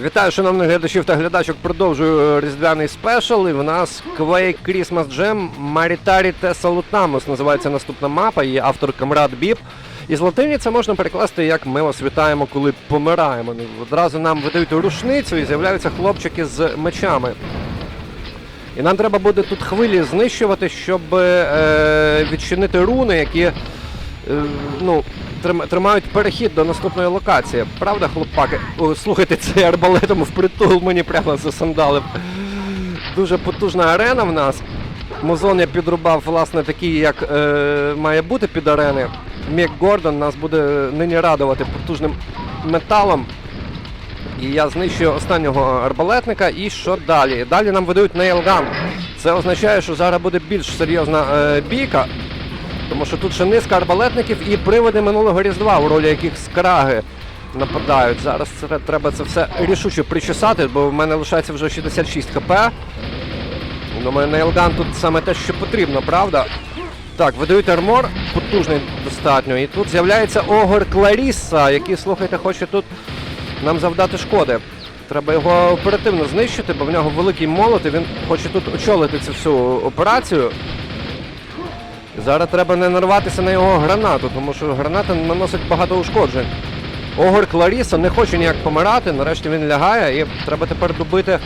Вітаю, шановних глядачів та глядачок. Продовжую е, різдвяний спешл. І в нас Quake Christmas Jam Maritari Tessa Lutamus називається наступна мапа. Її автор Камрад Біп. І з латині це можна перекласти як ми вас вітаємо, коли помираємо. Ну, Одразу нам видають рушницю і з'являються хлопчики з мечами. І нам треба буде тут хвилі знищувати, щоб е, відчинити руни, які е, ну, тримають перехід до наступної локації. Правда, хлопаки? О, слухайте, цей арбалетом впритул мені прямо засандалив. Дуже потужна арена в нас. Музон я підрубав, власне, такий, як е, має бути під арени. Мік Гордон нас буде нині радувати потужним металом. І я знищую останнього арбалетника. І що далі? Далі нам видають нейлган. Це означає, що зараз буде більш серйозна е, бійка, тому що тут ще низка арбалетників і приводи минулого різдва, у ролі яких скраги нападають. Зараз треба це все рішуче причесати, бо в мене лишається вже 66 хп. Думаю, нейлган тут саме те, що потрібно, правда? Так, видають армор, потужний достатньо. І тут з'являється Огор Кларіса, який, слухайте, хоче тут нам завдати шкоди. Треба його оперативно знищити, бо в нього великий молот, і він хоче тут очолити цю всю операцію. Зараз треба не нарватися на його гранату, тому що граната наносить багато ушкоджень. Огор Кларіса не хоче ніяк помирати, нарешті він лягає, і треба тепер добити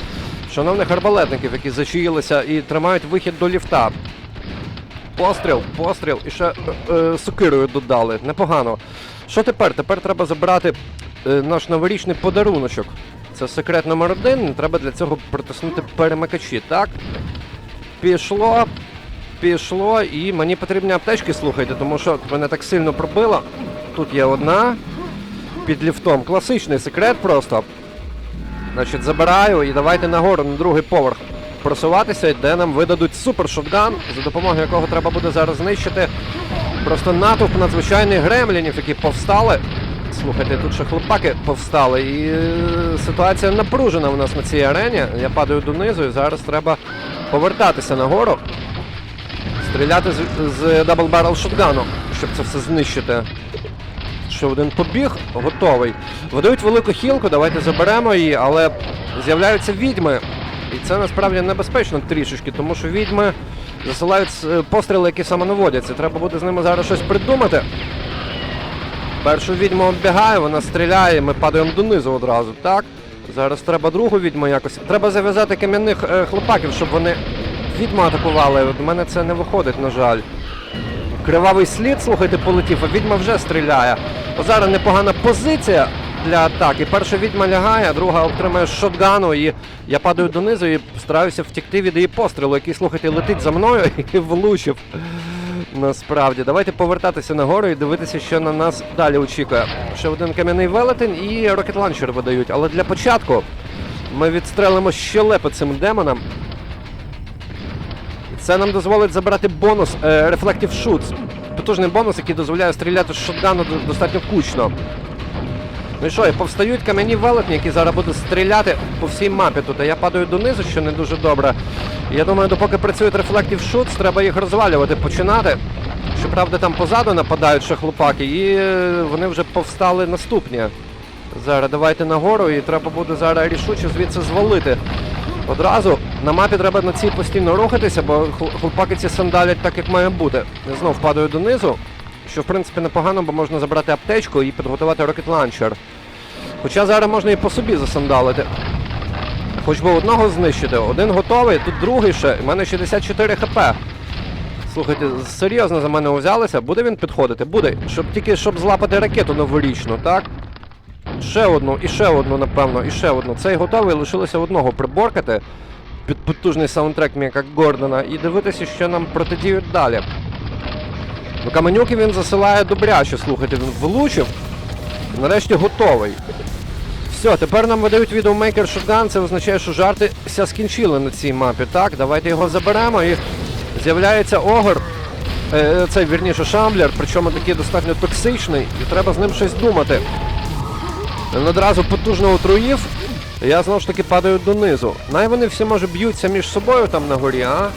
шановних арбалетників, які зачаїлися і тримають вихід до ліфта. Постріл, постріл і ще е, е, сокирою додали. Непогано. Що тепер? Тепер треба забрати е, наш новорічний подаруночок. Це секрет номер один. Треба для цього притиснути перемикачі, так? Пішло, пішло, і мені потрібні аптечки, слухайте, тому що мене так сильно пробило. Тут є одна під ліфтом. Класичний секрет просто. Значить, забираю і давайте нагору на другий поверх просуватися, де нам видадуть супер шотган, за допомогою якого треба буде зараз знищити просто натовп надзвичайних гремлінів, які повстали. Слухайте, тут ще хлопаки повстали, і е, ситуація напружена в нас на цій арені. Я падаю донизу, і зараз треба повертатися нагору, стріляти з, з дабл баррел шотгану, щоб це все знищити. Ще один побіг, готовий. Видають велику хілку, давайте заберемо її, але з'являються відьми. І це насправді небезпечно трішечки, тому що відьми засилають е, постріли, які самонаводяться. Треба буде з ними зараз щось придумати. Першу відьму оббігає, вона стріляє, ми падаємо донизу одразу, так? Зараз треба другу відьму якось. Треба зав'язати кам'яних е, хлопаків, щоб вони відьму атакували. От У мене це не виходить, на жаль. Кривавий слід, слухайте, полетів, а відьма вже стріляє. От зараз непогана позиція для атаки. Перша відьма лягає, друга отримає шотгану, і я падаю донизу і стараюся втікти від її пострілу, який, слухайте, летить за мною і влучив. Насправді, давайте повертатися нагору і дивитися, що на нас далі очікує. Ще один кам'яний велетень і рокет-ланчер видають. Але для початку ми відстрелимо щелепи цим демонам. Це нам дозволить забрати бонус е, Reflective Shoots. Потужний бонус, який дозволяє стріляти з шотгану достатньо кучно. Ну і що, і повстають кам'яні велетні, які зараз будуть стріляти по всій мапі тут. А я падаю донизу, що не дуже добре. Я думаю, допоки працюють Reflective Shoots, треба їх розвалювати, починати. Щоправда, там позаду нападають ще хлопаки, і е, вони вже повстали наступні. Зараз давайте нагору, і треба буде зараз рішуче звідси звалити. Одразу на мапі треба на цій постійно рухатися, бо хл- хлопаки ці сандалять так, як має бути. Я знов падаю донизу, що в принципі непогано, бо можна забрати аптечку і підготувати рокет ланчер. Хоча зараз можна і по собі засандалити. Хоч би одного знищити. Один готовий, тут другий ще. У мене 64 хп. Слухайте, серйозно за мене взялися. Буде він підходити? Буде. Щоб тільки щоб злапати ракету новорічну, так? Ще одну, і ще одну, напевно, і ще одну. Цей готовий, лишилося одного приборкати під потужний саундтрек Міка Гордона і дивитися, що нам протидіють далі. Ну, Каменюки він засилає добряче, слухайте, він влучив. Нарешті готовий. Все, тепер нам видають відеомейкер шотган, це означає, що жарти ся скінчили на цій мапі. Так, давайте його заберемо і з'являється огор. Е, цей вірніше шамблер, причому такий достатньо токсичний, і треба з ним щось думати. Він одразу потужно отруїв. Я знову ж таки падаю донизу. Най вони всі може б'ються між собою там на горі, а?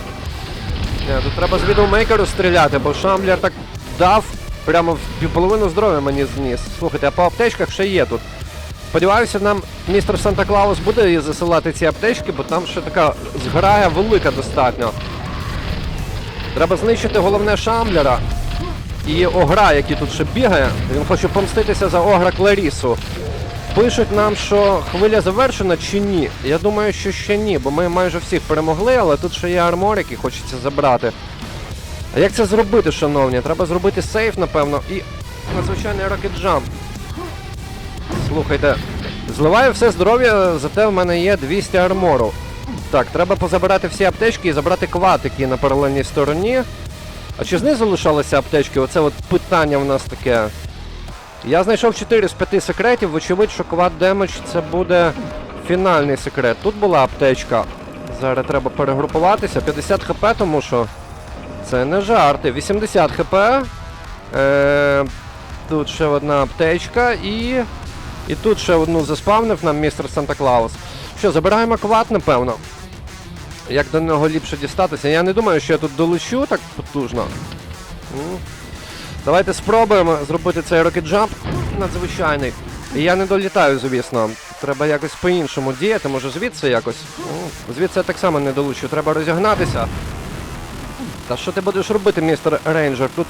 Ні, тут треба з відеомейкеру стріляти, бо шамблер так дав, прямо в півполовину здоров'я мені зніс. Слухайте, а по аптечках ще є тут. Сподіваюся, нам містер Санта Клаус буде засилати ці аптечки, бо там ще така зграя велика достатньо. Треба знищити головне Шамблера і Огра, який тут ще бігає. Він хоче помститися за Огра Кларісу. Пишуть нам, що хвиля завершена чи ні. Я думаю, що ще ні, бо ми майже всіх перемогли, але тут ще є армор, який хочеться забрати. А як це зробити, шановні? Треба зробити сейф, напевно, і надзвичайний Jump. Слухайте, зливаю все здоров'я, зате в мене є 200 армору. Так, треба позабирати всі аптечки і забрати кват, які на паралельній стороні. А чи знизу лишалися аптечки? Оце от питання в нас таке. Я знайшов 4 з 5 секретів, вочевидь, що квад демедж це буде фінальний секрет. Тут була аптечка. Зараз треба перегрупуватися. 50 хп, тому що це не жарти. 80 хп. Е, тут ще одна аптечка і. І тут ще одну заспавнив нам містер Санта Клаус. Що, забираємо квад, напевно. Як до нього ліпше дістатися? Я не думаю, що я тут долечу так потужно. Давайте спробуємо зробити цей Jump надзвичайний. І я не долітаю, звісно. Треба якось по-іншому діяти, може звідси якось. Ну, звідси я так само не долучу. Треба розігнатися. Та що ти будеш робити, містер Рейнджер? Тут.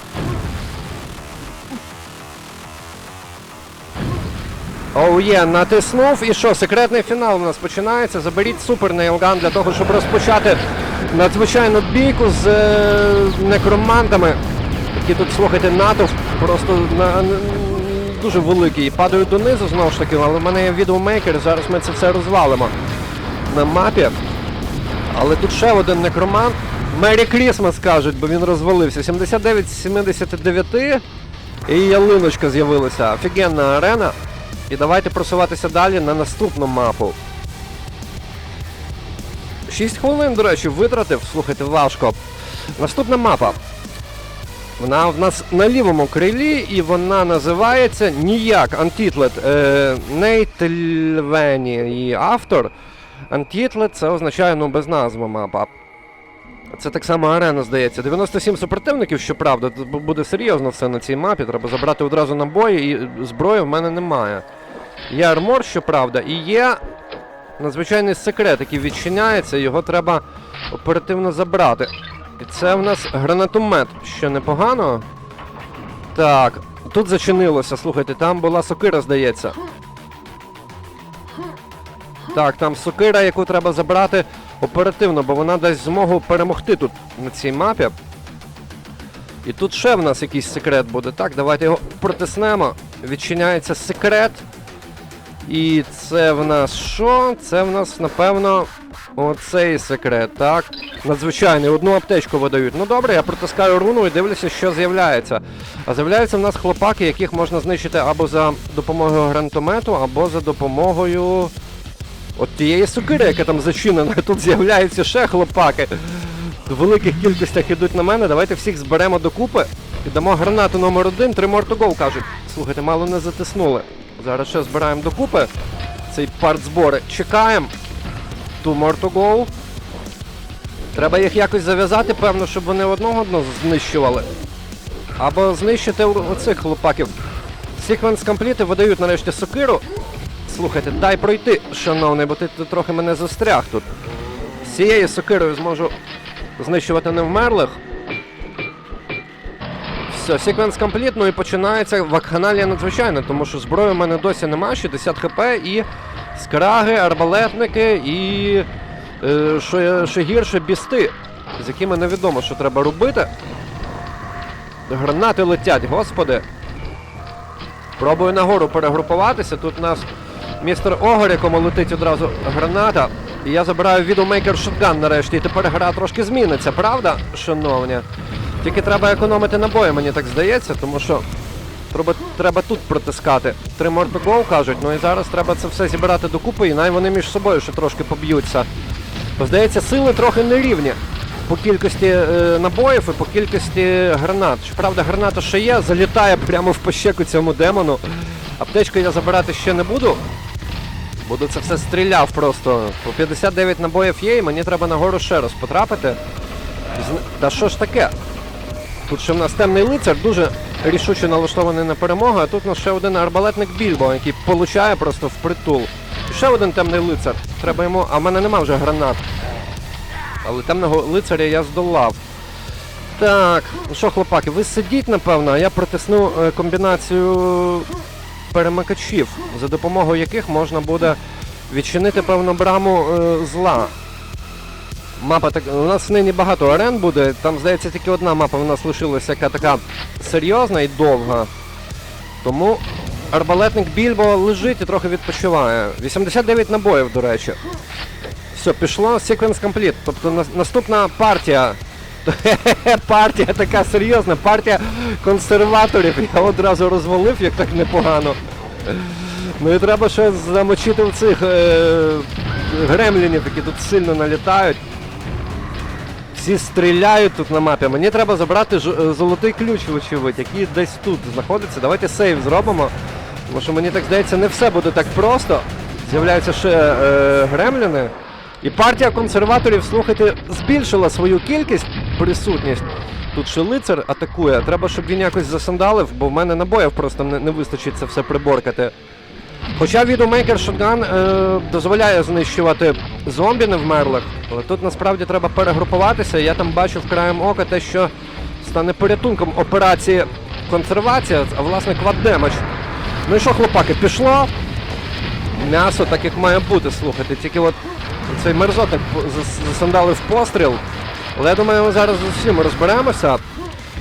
Оу є, натиснув. І що, секретний фінал у нас починається. Заберіть супер нейлган для того, щоб розпочати надзвичайну бійку з е, некромантами. Які тут, слухайте, натовп просто на, дуже великий. Падають донизу знову ж таки, але в мене є відеомейкер, зараз ми це все розвалимо на мапі. Але тут ще один некромант. Мері Крісмас кажуть, бо він розвалився. 79-79 І ялиночка з'явилася. Офігенна арена. І давайте просуватися далі на наступну мапу. 6 хвилин, до речі, витратив. Слухайте, важко. Наступна мапа. Вона в нас на лівому крилі і вона називається ніяк Untitled. Е, Нейт її автор. Untitled це означає ну без назви мапа. Це так само арена, здається. 97 супротивників, щоправда, буде серйозно все на цій мапі. Треба забрати одразу набої, і зброї в мене немає. Є армор, щоправда, і є надзвичайний секрет, який відчиняється, його треба оперативно забрати. І це в нас гранатомет, що непогано. Так, тут зачинилося, слухайте, там була сокира, здається. Так, там сокира, яку треба забрати оперативно, бо вона дасть змогу перемогти тут на цій мапі. І тут ще в нас якийсь секрет буде. Так, давайте його протиснемо. Відчиняється секрет. І це в нас що? Це в нас, напевно, оцей секрет, так? Надзвичайний, одну аптечку видають. Ну добре, я протискаю руну і дивлюся, що з'являється. А з'являються в нас хлопаки, яких можна знищити або за допомогою гранатомету, або за допомогою от тієї сокири, яка там зачинена. Тут з'являються ще хлопаки. В великих кількостях ідуть на мене. Давайте всіх зберемо докупи і дамо гранату номер один, три go, кажуть. Слухайте, мало не затиснули. Зараз ще збираємо докупи. Цей парт збори. Чекаємо. To go. Треба їх якось зав'язати, певно, щоб вони одного одного знищували. Або знищити оцих хлопаків. Sequence Complete видають нарешті сокиру. Слухайте, дай пройти, шановний, бо ти, трохи мене застряг тут. З цією сокирою зможу знищувати невмерлих. Все, секвенс компліт, ну і починається вакханалія надзвичайно, тому що зброї в мене досі нема, 60 хп і скраги, арбалетники і що, що гірше бісти, з якими невідомо, що треба робити. Гранати летять, господи. Пробую нагору перегрупуватися. Тут у нас містер Огор, якому летить одразу граната. І я забираю відеомейкер шотган нарешті. І тепер гра трошки зміниться, правда, шановні? Тільки треба економити набої, мені так здається, тому що треба, треба тут протискати. Три to кажуть, ну і зараз треба це все зібрати докупи, і най вони між собою ще трошки поб'ються. Бо, здається, сили трохи нерівні по кількості е, набоїв і по кількості гранат. Щоправда, граната ще є, залітає прямо в пощеку цьому демону. Аптечку я забирати ще не буду. Буду це все стріляв просто. По 59 набоїв є, і мені треба нагору ще раз потрапити. Та що ж таке? Тут ще в нас темний лицар дуже рішуче налаштований на перемогу, а тут у нас ще один арбалетник Більбо, який получає просто впритул. Ще один темний лицар. Треба йому. А в мене нема вже гранат. Але темного лицаря я здолав. Так, ну що, хлопаки, ви сидіть, напевно, я протисну е, комбінацію перемикачів, за допомогою яких можна буде відчинити певну браму е, зла. Мапа так. У нас нині багато арен буде. Там, здається, тільки одна мапа у нас лишилася, яка така серйозна і довга. Тому арбалетник Більбо лежить і трохи відпочиває. 89 набоїв, до речі. Все, пішло секвенс компліт. Тобто нас- наступна партія. партія така серйозна, партія консерваторів. Я одразу розвалив, як так непогано. Ну і треба ще замочити в цих е, гремлінів, які тут сильно налітають. Всі стріляють тут на мапі. Мені треба забрати ж, е, золотий ключ, вочевидь, який десь тут знаходиться. Давайте сейв зробимо. Тому що мені так здається, не все буде так просто. З'являються ще е, гремліни. І партія консерваторів, слухайте, збільшила свою кількість, присутність. Тут ще лицар атакує. Треба, щоб він якось засандалив, бо в мене набоїв просто не, не вистачить це все приборкати. Хоча відеомейкер Shotgun е, дозволяє знищувати зомбі невмерлих, але тут насправді треба перегрупуватися. Я там бачу вкраєм ока те, що стане порятунком операції консервація, а власне кваддемедж. Ну і що, хлопаки, пішло? М'ясо так як має бути, слухайте. Тільки от цей мерзотник по- зас- засандалив постріл. Але я думаю, ми зараз з усім розберемося.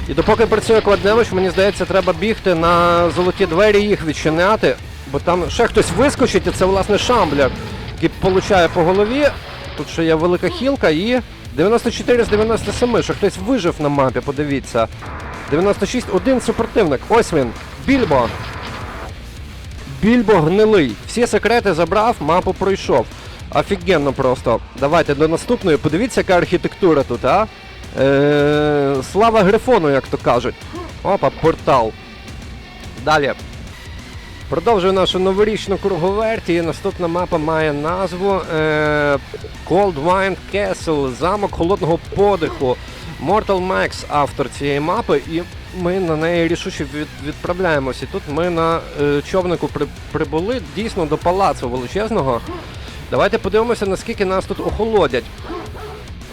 І допоки працює кладневич, мені здається, треба бігти на золоті двері їх відчиняти. Бо там ще хтось вискочить, і це власне шамблер, який получає по голові. Тут ще є велика хілка і 94 з 97, що хтось вижив на мапі, подивіться. 96, один супротивник. Ось він. Більбо. Більбо гнилий. Всі секрети забрав, мапу пройшов. Офігенно просто. Давайте до наступної. Подивіться, яка архітектура тут, а? Е, слава Грифону, як то кажуть. Опа, портал. Далі. Продовжую нашу новорічну круговерті. Наступна мапа має назву е, Cold Wine Castle, замок холодного подиху. Mortal Max автор цієї мапи, і ми на неї рішуче від, відправляємося. Тут ми на е, човнику при, прибули дійсно до палацу величезного. Давайте подивимося, наскільки нас тут охолодять.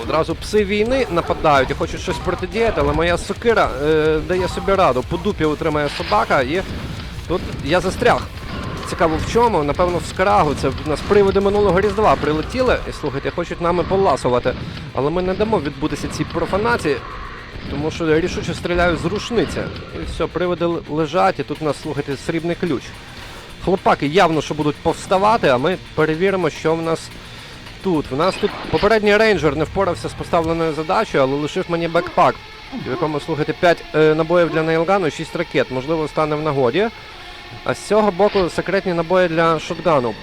Одразу пси війни нападають і хочуть щось протидіяти, але моя сокира е, дає собі раду. По дупі утримає собака і тут я застряг. Цікаво в чому, напевно, в скрагу. Це в нас приводи минулого різдва прилетіли і слухайте, хочуть нами поласувати. Але ми не дамо відбутися цій профанації, тому що рішуче стріляють з рушниці. І все, приводи лежать, і тут у нас, слухайте, срібний ключ. Хлопаки явно, що будуть повставати, а ми перевіримо, що в нас тут. В нас тут попередній рейнджер не впорався з поставленою задачею, але лишив мені бекпак, в якому, слухайте, 5 е, набоїв для нейлгану і 6 ракет. Можливо, стане в нагоді. А з цього боку секретні набої для шотгану,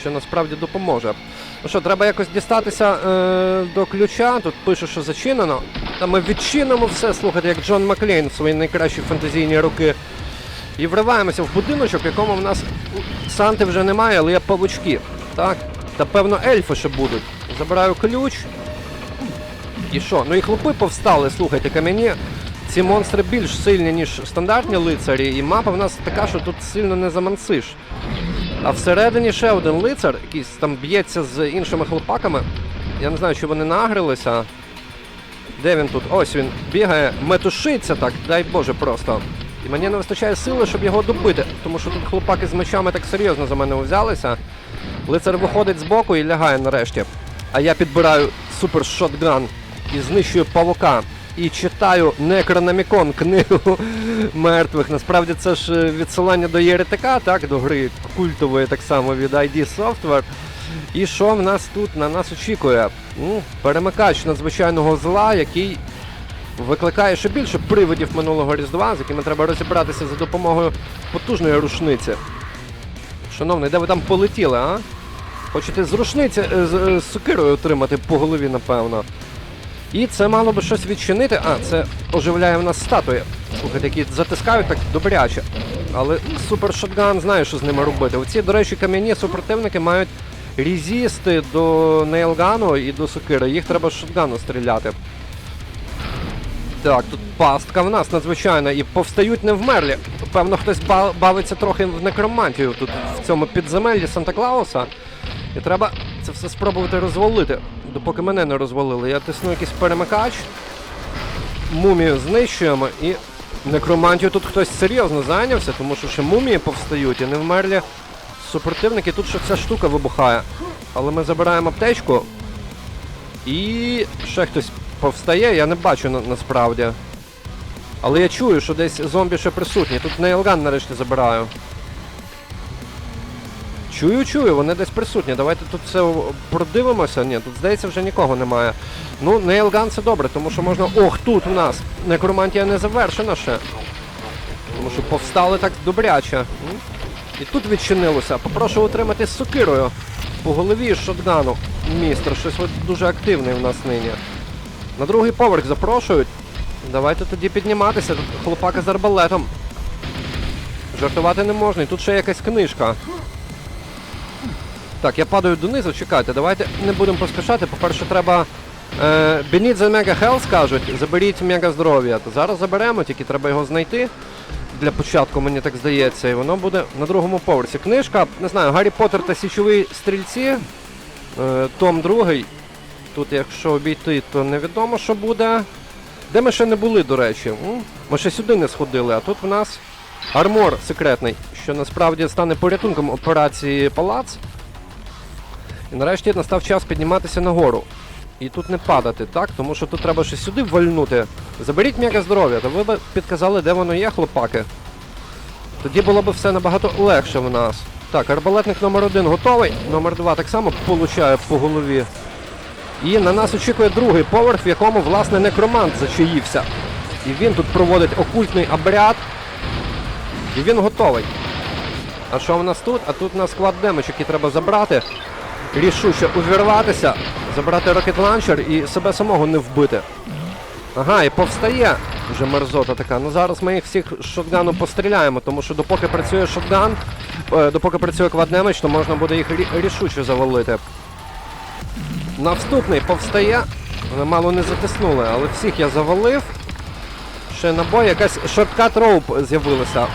що насправді допоможе. Ну що, треба якось дістатися е, до ключа. Тут пише, що зачинено. Та ми відчинимо все, слухайте, як Джон Маклейн в свої найкращі фантазійні роки. І вриваємося в будиночок, в якому в нас Санти вже немає, але є павучки. Так? Та певно ельфи ще будуть. Забираю ключ. І що? Ну і хлопи повстали, слухайте, кам'яні. Ці монстри більш сильні, ніж стандартні лицарі, і мапа в нас така, що тут сильно не замансиш. А всередині ще один лицар, який там б'ється з іншими хлопаками. Я не знаю, чи вони нагрилися. Де він тут? Ось він бігає, метушиться так, дай Боже просто. І мені не вистачає сили, щоб його добити, тому що тут хлопаки з мечами так серйозно за мене взялися. Лицар виходить з боку і лягає нарешті. А я підбираю супер шотган і знищую павука. І читаю Некрономікон, книгу мертвих. Насправді це ж е, відсилання до єретика, так, до гри культової так само від ID Software. І що в нас тут на нас очікує? Ну, перемикач надзвичайного зла, який викликає ще більше привидів минулого Різдва, з якими треба розібратися за допомогою потужної рушниці. Шановний, де ви там полетіли, а? Хочете з рушниці е, з, е, з сокирою отримати по голові, напевно. І це мало би щось відчинити. А, це оживляє в нас статуї. Слухайте, які затискають так добряче. Але супер шотган знає, що з ними робити. Оці, до речі, кам'яні супротивники мають резісти до нейлгану і до сокири. Їх треба з шотгану стріляти. Так, тут пастка в нас надзвичайна і повстають не вмерлі. Певно, хтось ба- бавиться трохи в некромантію тут в цьому підземеллі Санта-Клауса. І треба це все спробувати розвалити, допоки мене не розвалили. Я тисну якийсь перемикач, мумію знищуємо і некромантію тут хтось серйозно зайнявся, тому що ще мумії повстають і не вмерлі супротивники. Тут ще ця штука вибухає. Але ми забираємо аптечку. І ще хтось повстає, я не бачу на, насправді. Але я чую, що десь зомбі ще присутні. Тут нейлган нарешті забираю. Чую, чую, вони десь присутні. Давайте тут все продивимося. Ні, тут здається вже нікого немає. Ну, нейлган це добре, тому що можна. Ох, тут у нас некромантія не завершена ще. Тому що повстали так добряче. І тут відчинилося. Попрошу утримати з сокирою по голові з шотгану. Містер, щось дуже активний у нас нині. На другий поверх запрошують. Давайте тоді підніматися. Тут хлопака з арбалетом. Жартувати не можна. І тут ще якась книжка. Так, я падаю донизу, чекайте, давайте не будемо поспішати. По-перше, треба. Е, Беніть за мега хелс кажуть, заберіть мега здоров'я. Зараз заберемо, тільки треба його знайти. Для початку, мені так здається, і воно буде на другому поверсі. Книжка, не знаю, Гаррі Поттер та Січові стрільці. Е, том другий. Тут, якщо обійти, то невідомо, що буде. Де ми ще не були, до речі? Ми ще сюди не сходили, а тут в нас армор секретний, що насправді стане порятунком операції Палац. І нарешті настав час підніматися нагору. І тут не падати, так? Тому що тут треба ще сюди вальнути. Заберіть м'яке здоров'я, то ви б підказали, де воно є, хлопаки. Тоді було б все набагато легше в нас. Так, арбалетник номер один готовий, номер два так само получає по голові. І на нас очікує другий поверх, в якому, власне, некромант зачаївся. І він тут проводить окультний обряд. І він готовий. А що в нас тут? А тут у нас склад демедж, який треба забрати. Рішуче увірватися, забрати рокет ланчер і себе самого не вбити. Ага, і повстає вже мерзота така. Ну зараз ми їх всіх шотгану постріляємо, тому що допоки працює шотган, е, допоки працює кваднемедж, то можна буде їх рішуче завалити. Наступний повстає. Вони мало не затиснули, але всіх я завалив. Ще набой, якась шорткат роуп з'явилася.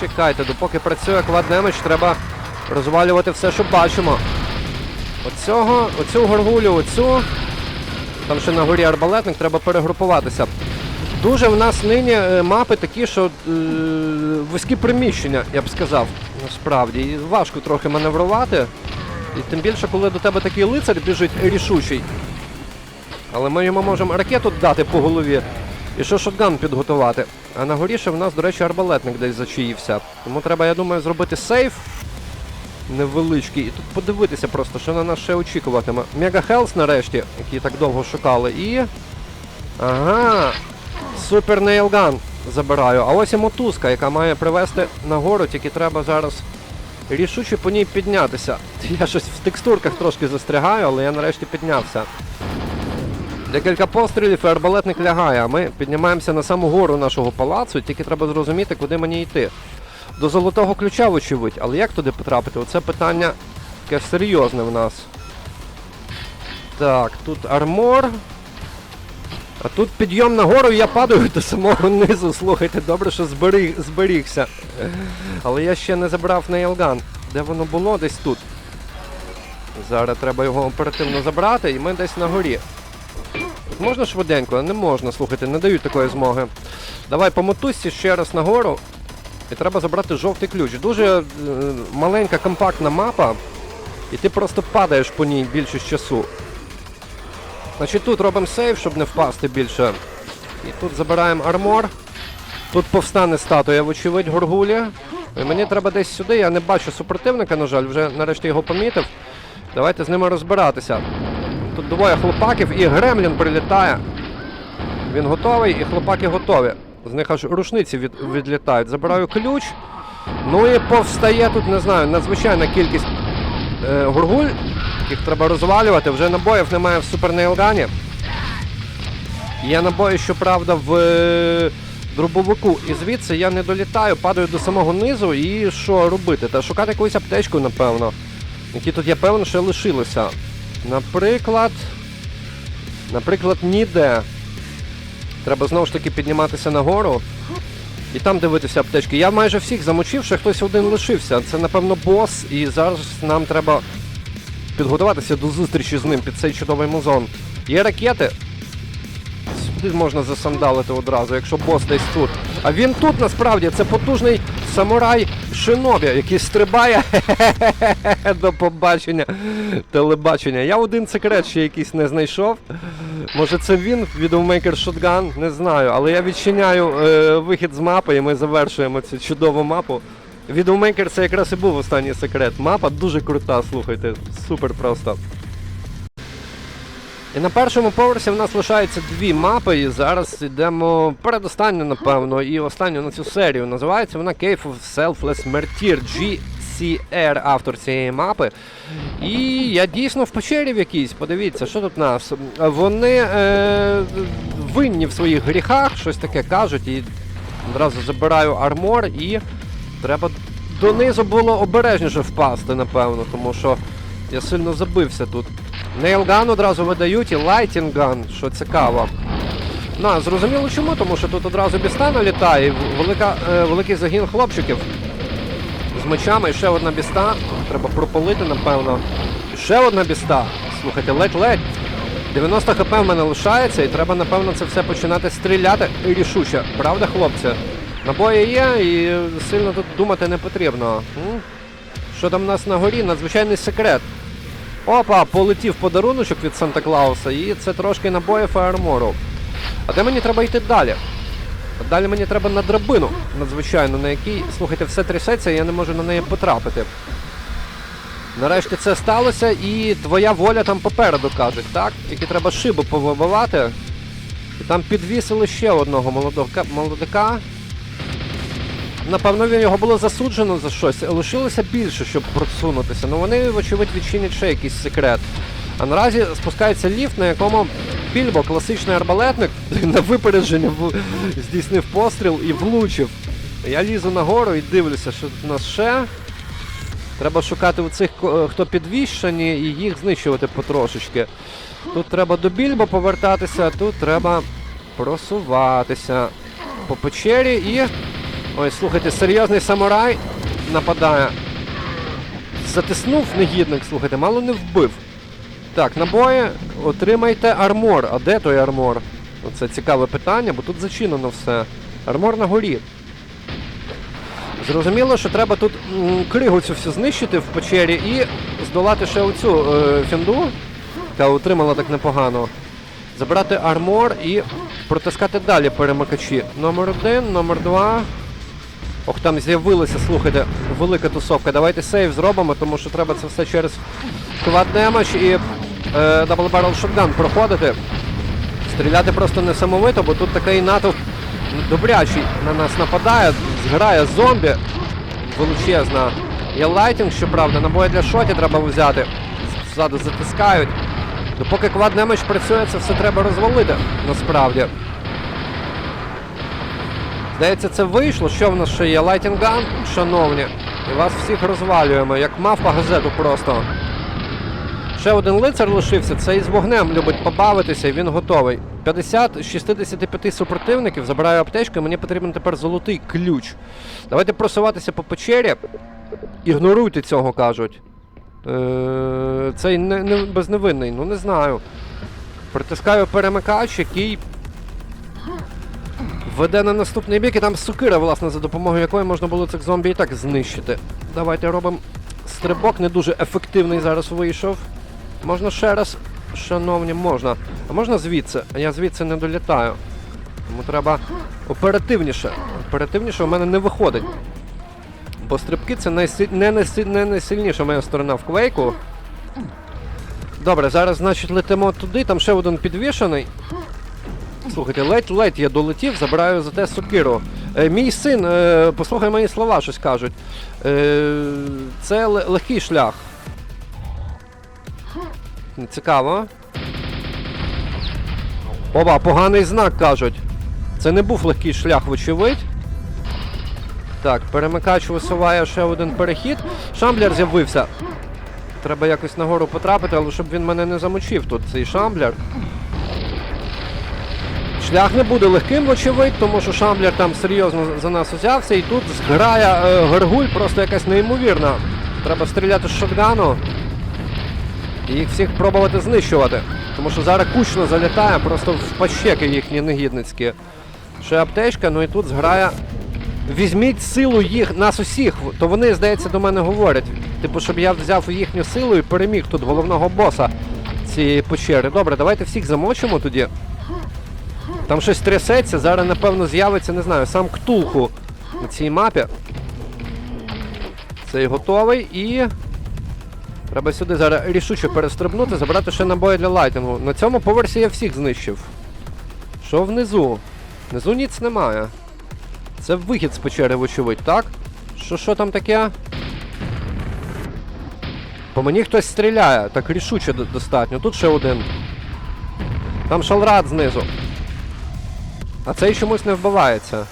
Чекайте, допоки працює кваднемедж, треба розвалювати все, що бачимо. Оцього, оцю горгулю, оцю. Там ще на горі арбалетник, треба перегрупуватися. Дуже в нас нині е, мапи такі, що е, вузькі приміщення, я б сказав, насправді. Важко трохи маневрувати. І тим більше, коли до тебе такий лицар біжить рішучий. Але ми йому можемо ракету дати по голові і ще шотган підготувати. А на горі ще в нас, до речі, арбалетник десь зачаївся. Тому треба, я думаю, зробити сейф невеличкий. І тут подивитися просто, що на нас ще очікуватиме. Мега Хелс нарешті, який так довго шукали. І. Ага. Супер Нейлган забираю. А ось і мотузка, яка має привести нагору, тільки треба зараз рішуче по ній піднятися. Я щось в текстурках трошки застрягаю, але я нарешті піднявся. Декілька пострілів і арбалетник лягає, а ми піднімаємося на саму гору нашого палацу, тільки треба зрозуміти, куди мені йти. До золотого ключа, вочевидь, але як туди потрапити? Оце питання таке серйозне в нас. Так, тут армор. А тут підйом на гору, і я падаю до самого низу. Слухайте, добре, що зберіг, зберігся. Але я ще не забрав нейлган. Де воно було? Десь тут. Зараз треба його оперативно забрати, і ми десь на горі. Можна швиденько? Не можна, слухайте, не дають такої змоги. Давай по ще раз нагору. І треба забрати жовтий ключ. Дуже е, маленька компактна мапа, і ти просто падаєш по ній більшість часу. Значить тут робимо сейв, щоб не впасти більше. І тут забираємо армор. Тут повстане статуя, вочевидь, горгулі. І мені треба десь сюди, я не бачу супротивника, на жаль, вже нарешті його помітив. Давайте з ними розбиратися. Тут двоє хлопаків і Гремлін прилітає. Він готовий і хлопаки готові. З них аж рушниці від, відлітають. Забираю ключ. Ну і повстає тут, не знаю, надзвичайна кількість е, горгуль, яких треба розвалювати. Вже набоїв немає в супернейлгані. Є набої, щоправда, в е, дробовику. І звідси я не долітаю, падаю до самого низу і що робити? Та шукати якусь аптечку, напевно. Які тут, я певно, ще лишилися. Наприклад. Наприклад, ніде. Треба знову ж таки підніматися нагору. І там дивитися аптечки. Я майже всіх замочив, ще хтось один лишився. Це, напевно, бос, і зараз нам треба підготуватися до зустрічі з ним під цей чудовий музон. Є ракети. Сюди можна засандалити одразу, якщо бос десь тут. А він тут насправді це потужний самурай Шинобі, який стрибає. До побачення. Телебачення. Я один секрет ще якийсь не знайшов. Може це він, Widowmaker Shotgun, не знаю. Але я відчиняю е, вихід з мапи і ми завершуємо цю чудову мапу. Widowmaker це якраз і був останній секрет. Мапа дуже крута, слухайте, супер просто. І на першому поверсі в нас лишаються дві мапи, і зараз йдемо передостанню, напевно, і останню на цю серію. Називається вона Cave of Selfless Martyr GCR, автор цієї мапи. І я дійсно в печері в якійсь. Подивіться, що тут у нас. Вони е, винні в своїх гріхах, щось таке кажуть, і одразу забираю армор, і треба донизу було обережніше впасти, напевно, тому що я сильно забився тут. Нейлган одразу видають і лайтінган, що цікаво. Ну, а зрозуміло чому, тому що тут одразу біста літає, велика, е, великий загін хлопчиків з мечами, і ще одна біста. Треба пропалити, напевно. Ще одна біста. Слухайте, ледь-ледь. 90 хп в мене лишається, і треба, напевно, це все починати стріляти рішуче. Правда, хлопці? Набої є, і сильно тут думати не потрібно. Що там у нас на горі? Надзвичайний секрет. Опа, полетів подаруночок від Санта Клауса, і це трошки набоїв і. А де мені треба йти далі? Далі мені треба на драбину, надзвичайно, на якій, слухайте, все трясеться, і я не можу на неї потрапити. Нарешті це сталося, і твоя воля там попереду кажуть, так? Тільки треба шибу повибивати. І там підвісили ще одного молодока, молодика. Напевно, він його було засуджено за щось. Лишилося більше, щоб просунутися. Ну вони, вочевидь, відчинять ще якийсь секрет. А наразі спускається ліфт, на якому Більбо, класичний арбалетник, на випередження в- здійснив постріл і влучив. Я лізу нагору і дивлюся, що тут у нас ще. Треба шукати у цих, хто підвішені, і їх знищувати потрошечки. Тут треба до Більбо повертатися, тут треба просуватися по печері і. Ой, слухайте, серйозний самурай нападає. Затиснув негідник, слухайте, мало не вбив. Так, набої, отримайте армор. А де той армор? Оце цікаве питання, бо тут зачинено все. Армор на горі. Зрозуміло, що треба тут кригу цю всю знищити в печері і здолати ще оцю е, фінду, яка отримала так непогано. Забрати армор і протискати далі перемикачі. Номер один, номер два. Ох, там з'явилася, слухайте, велика тусовка. Давайте сейв зробимо, тому що треба це все через квад демедж і е, Double Barrel Shotgun проходити. Стріляти просто несамовито, бо тут такий натовп добрячий на нас нападає, зграє зомбі величезна. Є лайтінг, щоправда, набої для шоті треба взяти. Ззаду затискають. Допоки квад демедж працює, це все треба розвалити, насправді. Здається, це вийшло. Що в нас ще є? Лайтінган, шановні. І вас всіх розвалюємо, як мавпа газету просто. Ще один лицар лишився, цей з вогнем любить побавитися, і він готовий. 50 з 65 супротивників, забираю аптечку, і мені потрібен тепер золотий ключ. Давайте просуватися по печері. Ігноруйте цього, кажуть. Е, цей не, не, безневинний, ну не знаю. Притискаю перемикач, який веде на наступний бік, і там сукира, власне, за допомогою якої можна було цих зомбі і так знищити. Давайте робимо стрибок, не дуже ефективний зараз вийшов. Можна ще раз, шановні, можна. А можна звідси? Я звідси не долітаю. Тому треба оперативніше. Оперативніше у мене не виходить. Бо стрибки це найсиль... не, найсиль... не найсильніша моя сторона в квейку. Добре, зараз, значить, летимо туди, там ще один підвішений. Слухайте, ледь-ледь я долетів, забираю за те сокиру. Е, мій син, е, послухай мої слова, щось кажуть. Е, це ле- легкий шлях. Цікаво. Оба, поганий знак кажуть. Це не був легкий шлях, вочевидь. Так, перемикач висуває ще один перехід. Шамблер з'явився. Треба якось нагору потрапити, але щоб він мене не замочив тут, цей шамблер. Шлях не буде легким, вочевидь, тому що Шамблер там серйозно за нас узявся, і тут зграя е, Гаргуль просто якась неймовірна. Треба стріляти з шотгану і їх всіх пробувати знищувати. Тому що зараз кучно залітає просто в пащеки їхні негідницькі. Ще аптечка, ну і тут зграя. Візьміть силу їх, нас усіх, то вони, здається, до мене говорять. Типу, щоб я взяв їхню силу і переміг тут головного боса цієї печери. Добре, давайте всіх замочимо тоді. Там щось трясеться, зараз, напевно, з'явиться, не знаю, сам Ктулху на цій мапі. Цей готовий і. Треба сюди зараз рішуче перестрибнути, забрати ще набої для лайтингу. На цьому поверсі я всіх знищив. Що внизу? Внизу ніц немає. Це вихід з печери, вочевидь, так? Що що там таке? По мені хтось стріляє, так рішуче достатньо. Тут ще один. Там шалрат знизу. А цей чомусь не вбивається.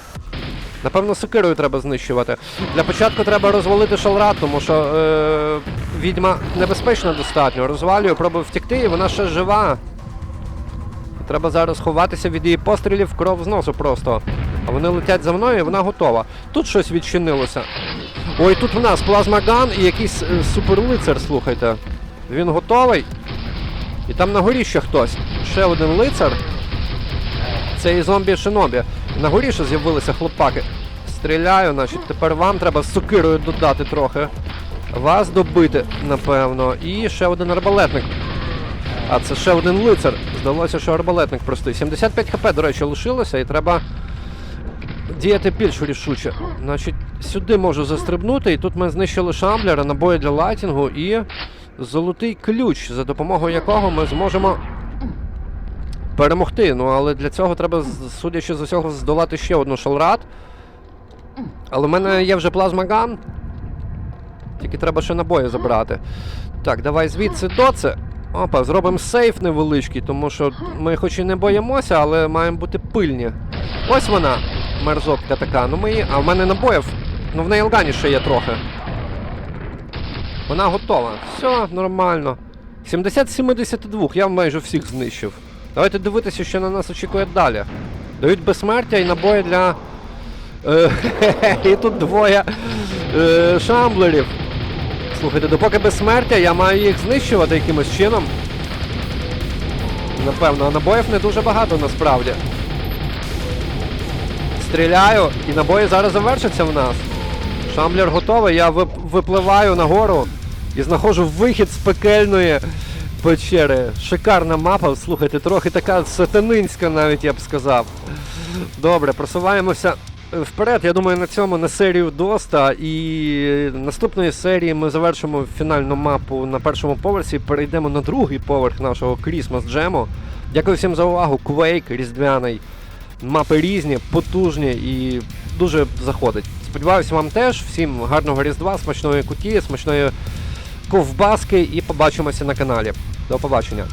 Напевно, сокирою треба знищувати. Для початку треба розвалити шалрат, тому що е, відьма небезпечна достатньо. Розвалюю, пробую втекти, і вона ще жива. Треба зараз ховатися від її пострілів кров з носу просто. А вони летять за мною і вона готова. Тут щось відчинилося. Ой, тут в нас плазмаган і якийсь е, суперлицар, слухайте. Він готовий. І там на горі ще хтось. Ще один лицар. Це і зомбі шинобі. На горі ще з'явилися хлопаки. Стріляю, значить, тепер вам треба з сокирою додати трохи. Вас добити, напевно. І ще один арбалетник. А це ще один лицар. Здалося, що арбалетник простий. 75 хп, до речі, лишилося, і треба діяти більш рішуче. Значить, сюди можу застрибнути, і тут ми знищили шамблера, набої для лайтінгу і золотий ключ, за допомогою якого ми зможемо перемогти. Ну, але для цього треба, судячи з усього, здолати ще одну шалрат. Але в мене є вже плазмаган. Тільки треба ще набої забрати. Так, давай звідси до це. Опа, зробимо сейф невеличкий, тому що ми хоч і не боїмося, але маємо бути пильні. Ось вона, мерзотка така. Ну ми її. А в мене набоїв. Ну в неї лгані ще є трохи. Вона готова. Все, нормально. 70-72, я майже всіх знищив. Давайте дивитися, що на нас очікує далі. Дають безсмертя і набої для. Е, і тут двоє е, шамблерів. Слухайте, допоки безсмертя, я маю їх знищувати якимось чином. Напевно, а набоїв не дуже багато насправді. Стріляю, і набої зараз завершаться в нас. Шамблер готовий, я вип- випливаю нагору і знаходжу вихід з пекельної печери. Шикарна мапа, слухайте, трохи така сатанинська навіть я б сказав. Добре, просуваємося вперед. Я думаю, на цьому на серію доста. І наступної серії ми завершимо фінальну мапу на першому поверсі. Перейдемо на другий поверх нашого Christmas Джему. Дякую всім за увагу. Quake, різдвяний. Мапи різні, потужні і дуже заходить. Сподіваюся, вам теж. Всім гарного різдва, смачної куті, смачної ковбаски і побачимося на каналі. До побачення.